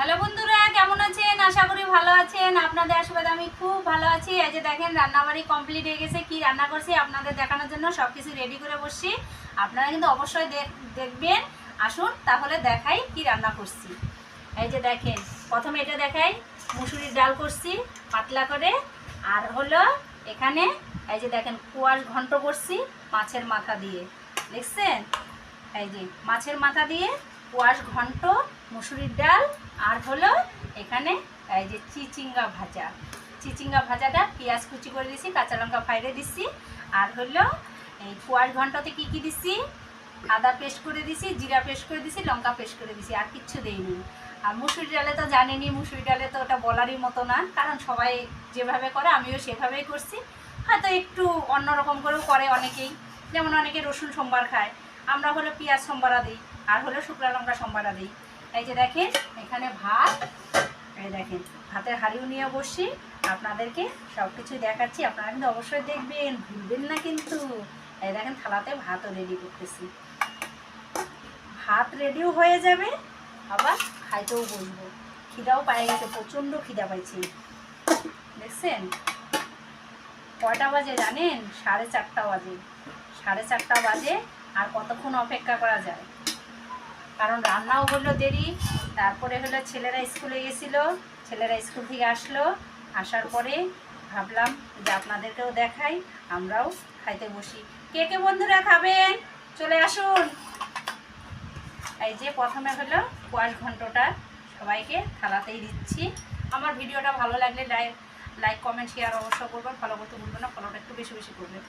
Hello বন্ধুরা, কেমন আছেন? আশা করি ভালো আছেন। আপনাদের আশীর্বাদ আমি খুব ভালো আছি। এই যে দেখেন, রান্নাবাড়ি কমপ্লিট হয়ে গেছে। কি রান্না করছি আপনাদের দেখানোর জন্য সব কিছু রেডি করে বসছি। আপনারা কিন্তু অবশ্যই দেখ- দেখবেন। আসুন, তাহলে দেখাই কি রান্না করছি। এই যে দেখেন, প্রথমে এটা দেখাই। মুসুরির ডাল করছি পাতলা করে। আর হলো এখানে, এই যে দেখেন, কুয়াশ ঘন্ট করছি মাছের মাথা দিয়ে। দেখছেন? এই যে মাছের মাথা দিয়ে কুয়াশ ঘন্ট, মুসুরির ডাল, আর হলো এখানে এই যে চিচিঙ্গা ভাজা। চিচিঙ্গা ভাজাটা পেঁয়াজ কুচি করে দিছি, কাঁচা লঙ্কা ফাইড়ে দিছি, আর হলো এই কুয়াশ ঘন্টতে কি কি দিছি? আদা পেস্ট করে দিছি, জিরা পেস্ট করে দিছি, লঙ্কা পেস্ট করে দিছি, আর কিচ্ছু দেইনি। আর মুসুরি ডালে তো জানেনি মুসুরি ডালে তো ওটা বলারই মতো না, কারণ সবাই যেভাবে করে, আমিও সেভাবেই করছি। হয়তো একটু অন্যরকম করেও করে অনেকেই। যেমন অনেকে রসুন সোমবার খায়। আমরা হলো পেঁয়াজ সোমবারা দিই, আর হলো শুকনো লঙ্কা সোমবারা দিই। এই যে দেখেন, এখানে ভাত, এই দেখেন, ভাতের হাড়িও নিয়ে বসি আপনাদেরকে সব কিছু দেখাচ্ছি, আপনারা কিন্তু অবশ্যই দেখবেন, ভুলবেন না কিন্তু। এই দেখেন, থালাতে ভাতও রেডি করতেছি। ভাত রেডিও হয়ে যাবে, আবার খাইতেও বসবো। খিদাও পায়ে গেছে, প্রচণ্ড খিদা পাইছি। দেখছেন? কয়টা বাজে জানেন? সাড়ে চারটা বাজে। সাড়ে চারটা বাজে আর কতক্ষণ অপেক্ষা করা যায়? কারণ রান্নাও হলো দেরি, তারপরে হলো ছেলেরা স্কুলে গেছিল, ছেলেরা স্কুল থেকে আসলো, আসার পরে ভাবলাম যে আপনাদেরকেও দেখাই, আমরাও খাইতে বসি। কে কে বন্ধুরা খাবেন? চলে আসুন। এই যে প্রথমে হলো কোয়াশ ঘন্টটা সবাইকে থালাতেই দিচ্ছি। আমার ভিডিওটা ভালো লাগলে লাইক লাইক, কমেন্ট শেয়ার অবশ্যই করবেন। ফলো করতে ভুলবেন না ফলোটা একটু বেশি বেশি করবেন।